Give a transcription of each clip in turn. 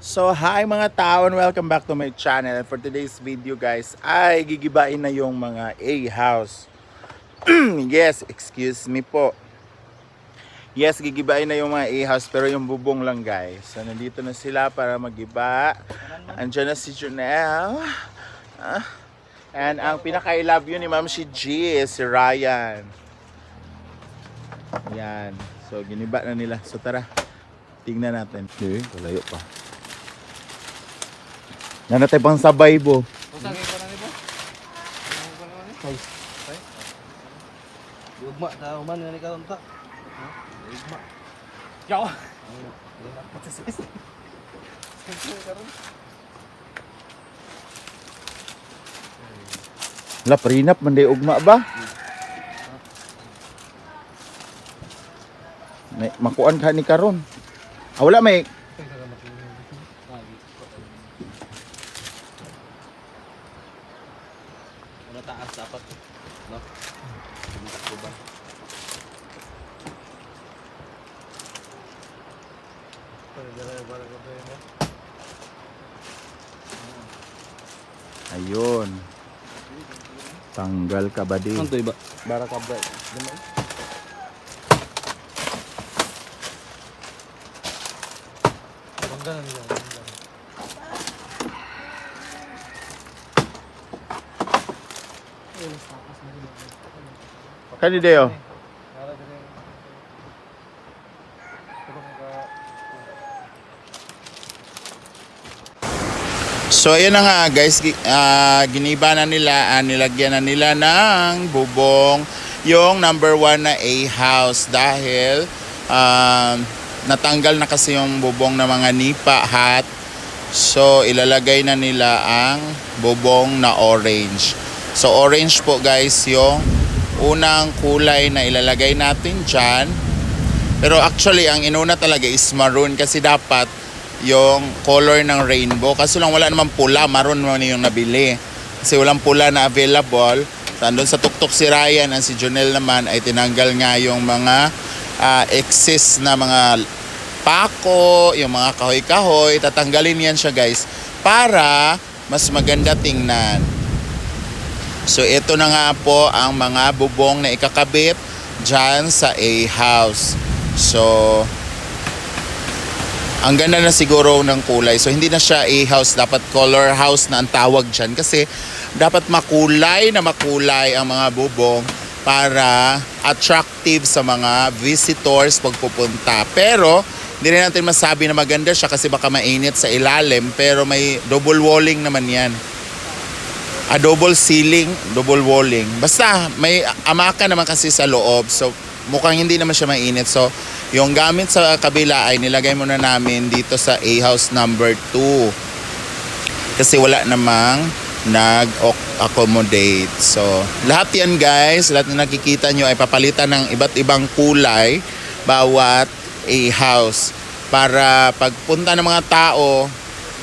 So, hi mga tao and welcome back to my channel. And for today's video guys, ay gigibain na yung mga A-house. yes, excuse me po. Yes, gigibain na yung mga A-house pero yung bubong lang guys. So, nandito na sila para magiba. Andiyan na si Junelle. Ah. And ang pinaka-I love you ni Ma'am si G, si Ryan. Yan. So, giniba na nila. So, tara. Tingnan natin. Okay, malayo pa. Nanatay pang sabay bo. Usag ko na nito. Ay. Ugma ta uman ni karon ta. Ugma. Yaw. La prinap man day ugma ba? May makuan ka ni karon. Ah, wala may Ano taas dapat no? Sumitak ko ba? ayun. Tanggal ka ba di? Ano iba? Bara ka ba? Dama. Bangga na Kani ka. So ayun na nga guys, ah, giniba na nila, ah, nilagyan na nila ng bubong yung number one na A-house dahil um, natanggal na kasi yung bubong ng mga nipa hat. So ilalagay na nila ang bubong na orange. So orange po guys yung unang kulay na ilalagay natin dyan. Pero actually ang inuna talaga is maroon kasi dapat yung color ng rainbow. Kaso lang wala naman pula, maroon naman yung nabili. Kasi walang pula na available. Saan sa tuktok si Ryan and si Jonel naman ay tinanggal nga yung mga ah, excess na mga pako, yung mga kahoy-kahoy. Tatanggalin yan siya guys para mas maganda tingnan. So ito na nga po ang mga bubong na ikakabit dyan sa A-house. So ang ganda na siguro ng kulay. So hindi na siya A-house, dapat color house na ang tawag dyan. Kasi dapat makulay na makulay ang mga bubong para attractive sa mga visitors pag pupunta. Pero hindi natin masabi na maganda siya kasi baka mainit sa ilalim. Pero may double walling naman yan. A double ceiling, double walling. Basta may amaka naman kasi sa loob. So mukhang hindi naman siya mainit. So yung gamit sa kabila ay nilagay muna namin dito sa A-house number 2. Kasi wala namang nag-accommodate. So lahat yan guys, lahat na nakikita nyo ay papalitan ng iba't ibang kulay bawat A-house. Para pagpunta ng mga tao,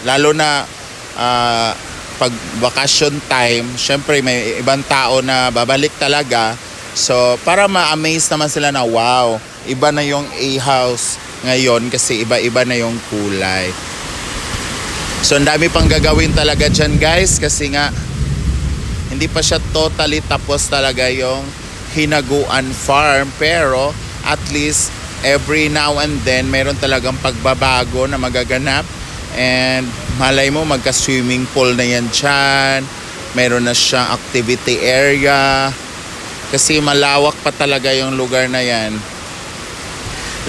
lalo na ah, pag vacation time, syempre may ibang tao na babalik talaga. So, para ma-amaze naman sila na wow, iba na yung A-house ngayon kasi iba-iba na yung kulay. So, ang dami pang gagawin talaga dyan guys kasi nga hindi pa siya totally tapos talaga yung Hinaguan Farm pero at least every now and then meron talagang pagbabago na magaganap and malay mo magka-swimming pool na yan dyan. Meron na siyang activity area. Kasi malawak pa talaga yung lugar na yan.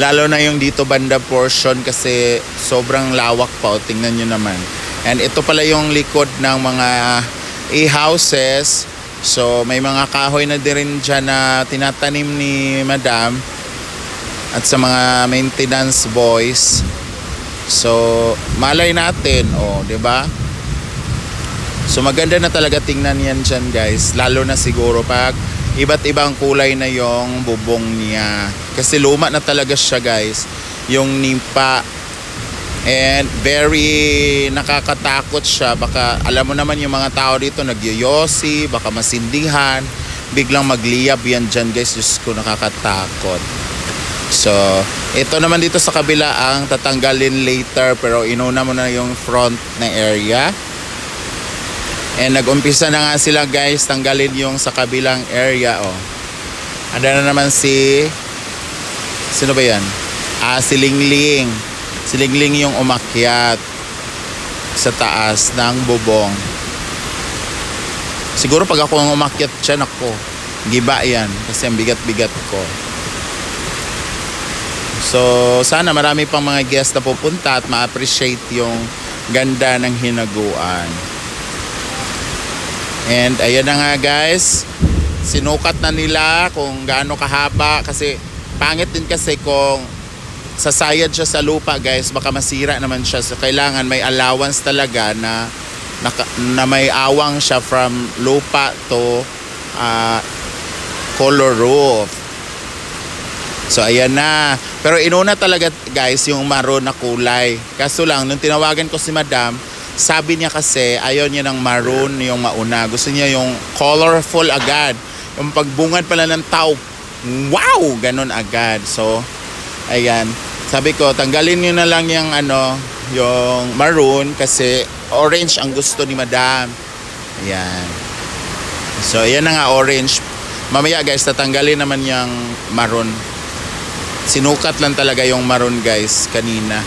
Lalo na yung dito banda portion kasi sobrang lawak pa. O tingnan nyo naman. And ito pala yung likod ng mga e-houses. So may mga kahoy na din rin dyan na tinatanim ni madam at sa mga maintenance boys so malay natin oh 'di ba So maganda na talaga tingnan yan dyan guys. Lalo na siguro pag iba't ibang kulay na yung bubong niya. Kasi luma na talaga siya guys. Yung nimpa. And very nakakatakot siya. Baka alam mo naman yung mga tao dito nagyoyosi, baka masindihan. Biglang magliyab yan dyan guys. Diyos ko nakakatakot. So, ito naman dito sa kabila ang tatanggalin later pero inuna mo na yung front na area. And nag-umpisa na nga sila guys tanggalin yung sa kabilang area oh. Anda na naman si Sino ba yan? Ah, si Lingling. Si Lingling yung umakyat sa taas ng bubong. Siguro pag ako ang umakyat dyan ako, giba yan kasi ang bigat-bigat ko. So, sana marami pang mga guests na pupunta at ma-appreciate yung ganda ng hinaguan. And ayan na nga guys, sinukat na nila kung gaano kahaba kasi pangit din kasi kung sasayad siya sa lupa guys, baka masira naman siya. So kailangan may allowance talaga na na, na may awang siya from lupa to ah, color roof. So ayan na. Pero inuna talaga guys yung maroon na kulay. Kaso lang nung tinawagan ko si Madam, sabi niya kasi ayaw niya ng maroon yung mauna. Gusto niya yung colorful agad. Yung pagbungad pala ng tao, wow! Ganon agad. So, ayan. Sabi ko, tanggalin niyo na lang yung ano, yung maroon kasi orange ang gusto ni Madam. Ayan. So, ayan na nga orange. Mamaya guys, tatanggalin naman yung maroon. Sinukat lang talaga yung maroon guys kanina.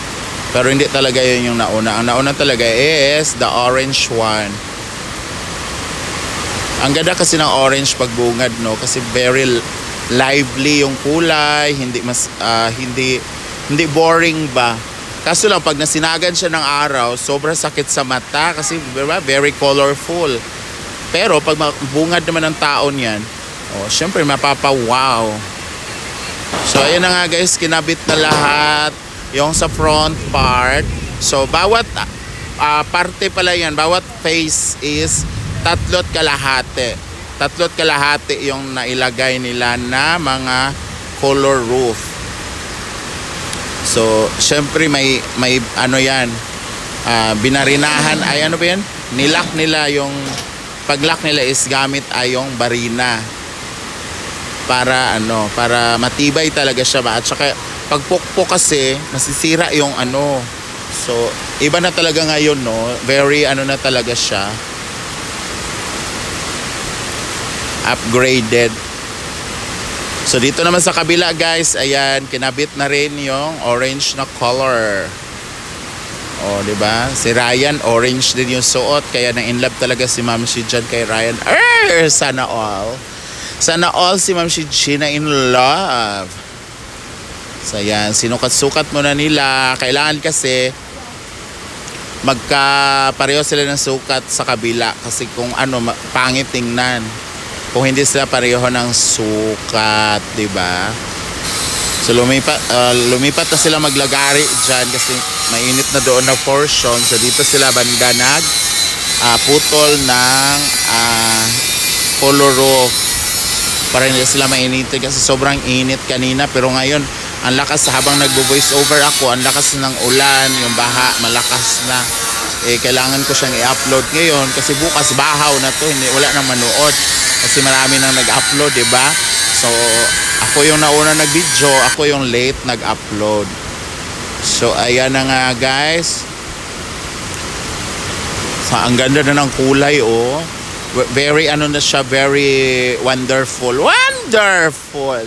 Pero hindi talaga yun yung nauna. Ang nauna talaga is the orange one. Ang ganda kasi ng orange pagbungad no kasi very lively yung kulay, hindi mas ah, hindi hindi boring ba. Kaso lang pag nasinagan siya ng araw, sobrang sakit sa mata kasi diba, very colorful. Pero pag bungad naman ng tao niyan, oh, syempre mapapa-wow. So ayan na nga guys, kinabit na lahat yung sa front part. So bawat ah, parte pala yan, bawat face is tatlot kalahati. Tatlot kalahati yung nailagay nila na mga color roof. So, syempre may may ano 'yan. ah, binarinahan ay ano ba 'yan? Nilak nila yung paglock nila is gamit ay yung barina para ano, para matibay talaga siya ba. At saka pagpukpok kasi masisira yung ano. So, iba na talaga ngayon, no? Very ano na talaga siya. Upgraded. So, dito naman sa kabila, guys, ayan, kinabit na rin yung orange na color. O, di ba? Si Ryan, orange din yung suot. Kaya na in love talaga si Ma'am si kay Ryan. Er, sana all. Sana all si Ma'am si Gina in love. So yan, sinukat-sukat muna nila. Kailangan kasi magka pareho sila ng sukat sa kabila kasi kung ano pangit tingnan kung hindi sila pareho ng sukat, 'di ba? So lumipat ah, lumipat na sila maglagari diyan kasi mainit na doon na portion. So dito sila banda nag ah, putol ng ah, color roof para hindi sila mainitin kasi sobrang init kanina. Pero ngayon ang lakas habang nagbo-voice over ako ang lakas ng ulan yung baha malakas na. Eh kailangan ko siyang i-upload ngayon kasi bukas bahaw na to hindi wala nang manood. Kasi marami nang nag-upload di ba? So ako yung nauna nag-video ako yung late nag-upload. So ayan na nga guys. So, ang ganda na ng kulay oh very ano na siya very wonderful. Wonderful!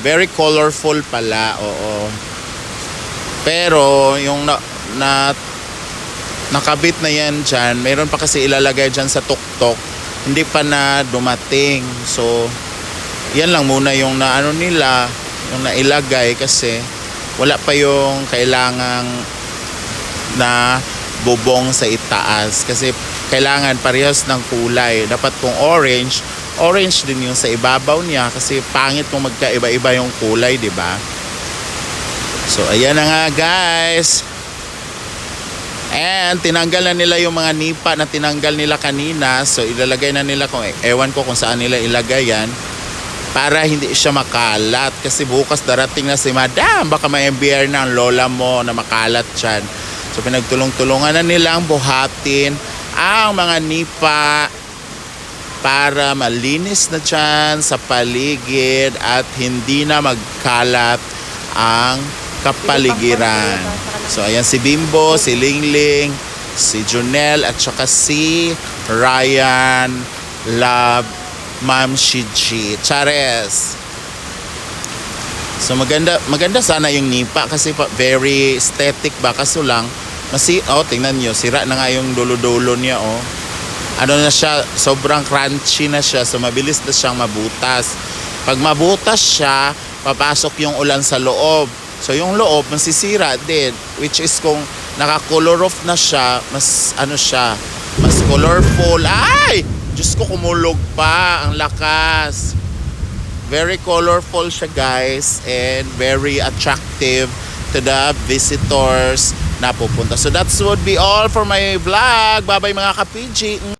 Very colorful pala oo. Pero yung na, na nakabit na yan dyan meron pa kasi ilalagay dyan sa tuktok. Hindi pa na dumating. So yan lang muna yung na ano nila yung nailagay kasi wala pa yung kailangang na bubong sa itaas. Kasi kailangan parehas ng kulay. Dapat kung orange orange din yung sa ibabaw niya kasi pangit kung magkaiba-iba yung kulay di ba? So ayan na nga guys. And tinanggal na nila yung mga nipa na tinanggal nila kanina. So ilalagay na nila kung ewan ko kung saan nila ilagay yan para hindi siya makalat. Kasi bukas darating na si madam. Baka may MBR na ang lola mo na makalat dyan. So pinagtulong-tulungan na nilang buhatin ang mga nipa para malinis na dyan sa paligid at hindi na magkalat ang kapaligiran. So ayan si Bimbo, si Lingling, si Junel at saka si Ryan Love Ma'am Shiji. Chares! So maganda maganda sana yung nipa kasi very aesthetic ba kaso lang masi oh tingnan niyo sira na nga yung dulo-dulo niya oh. Ano na siya sobrang crunchy na siya so mabilis na siyang mabutas. Pag mabutas siya, papasok yung ulan sa loob. So yung loob masisira din which is kung naka-color off na siya, mas ano siya, mas colorful. Ay! Diyos ko kumulog pa ang lakas. Very colorful siya guys and very attractive to the visitors na pupunta. So that's would be all for my vlog. Bye bye mga ka-PG.